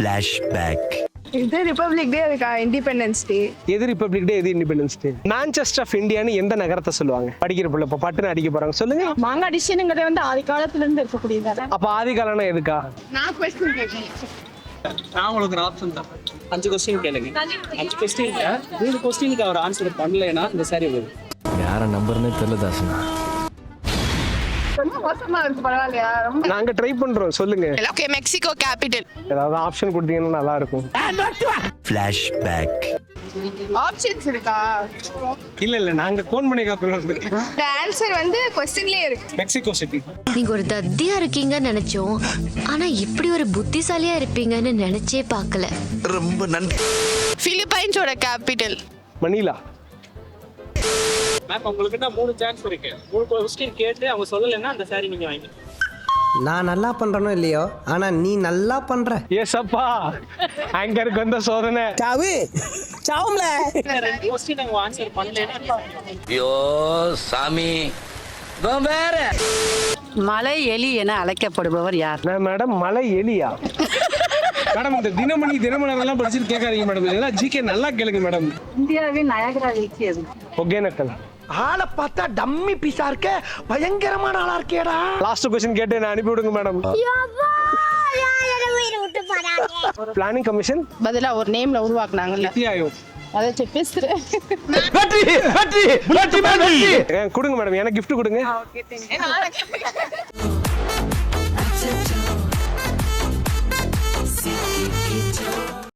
Flashback. இது republic டே இருக்கா independence day எது ரிப்பப்ளிக் டே எது இண்டிபெண்டன்ஸ் டே மான்செஸ்டர் ஆஃப் இந்தியான்னு எந்த நகரத்தை சொல்லுவாங்க? படிக்கிற பிள்ளை இப்போ பட்டுன்னு அடிக்க போறாங்க. சொல்லுங்க. மாங்காய் டிஷ்ஷனுங்கிறது வந்து ஆதி காலத்துல இருந்து இருக்கக்கூடியது அப்ப ஆதி காலம்னா எதுக்கா? நான் கொஸ்டின் கேட்கேன் நான் உங்களுக்கு ஒரு ஆப்ஷன் தான் அஞ்சு கொஸ்டின் கேளுங்க. அஞ்சு கொஸ்டின் மூணு கொஸ்டினுக்கு அவர் ஆன்சர் பண்ணலைன்னா இந்த சாரி வரும். யார நம்பர்னே தெரியல தாசனா. மோசமா இருக்கு பரவாயில்லையா? ரொம்ப நாங்க ட்ரை பண்றோம் சொல்லுங்க. ஓகே மெக்சிகோ கேபிட்டல் ஏதாவது ஆப்ஷன் கொடுத்தீங்கன்னா நல்லா இருக்கும் Flashback. ஆப்ஷன்ஸ் இருக்கா? இல்ல இல்ல நாங்க கோன் பண்ணி காப்போம் இந்த ஆன்சர் வந்து கொஸ்டின்லயே இருக்கு. மெக்சிகோ சிட்டி நீங்க ஒரு தத்தியா இருக்கீங்கன்னு நினைச்சோம். ஆனா இப்படி ஒரு புத்திசாலியா இருப்பீங்கன்னு நினைச்சே பார்க்கல. ரொம்ப நன்றி. பிலிப்பைன்ஸோட கேபிட்டல் மணிலா மேம் உங்களுக்கு என்ன மூணு சான்ஸ் இருக்கு. மூணு கொஸ்டின் கேட்டு அவங்க சொல்லலைன்னா அந்த சாரி நீங்க வாங்கி நான் நல்லா பண்றேனோ இல்லையோ? ஆனா நீ நல்லா பண்ற. எஸ் அப்பா ஆங்கருக்கு வந்த சோதனை. சாவு சாவும்ல. ரெண்டு கொஸ்டின் அவங்க ஆன்சர் பண்ணலைன்னா ஐயோ சாமி. வேற. மலை எலி என அழைக்கப்படுபவர் யார்? நான் மேடம் மலை எலியா? மேடம் இந்த தினமணி தினமலர் எல்லாம் படிச்சுட்டு கேட்காதீங்க மேடம் இதெல்லாம் ஜிகே நல்லா கேளுங்க மேடம் இந்தியாவின் நயகரா வீழ்ச்சி எது ஒகேனக்கல் ஆளை பார்த்தா டம்மி பீஸா இருக்க பயங்கரமான ஆளா இருக்கேடா. லாஸ்ட் கொஸ்டின் கேட்டு என்ன அனுப்பி விடுங்க மேடம் பிளானிங் கமிஷன் பதிலா ஒரு நேம்ல உருவாக்குனாங்கல்ல. அதை சரி பேசுறேன் கொடுங்க மேடம் எனக்கு gift கொடுங்க.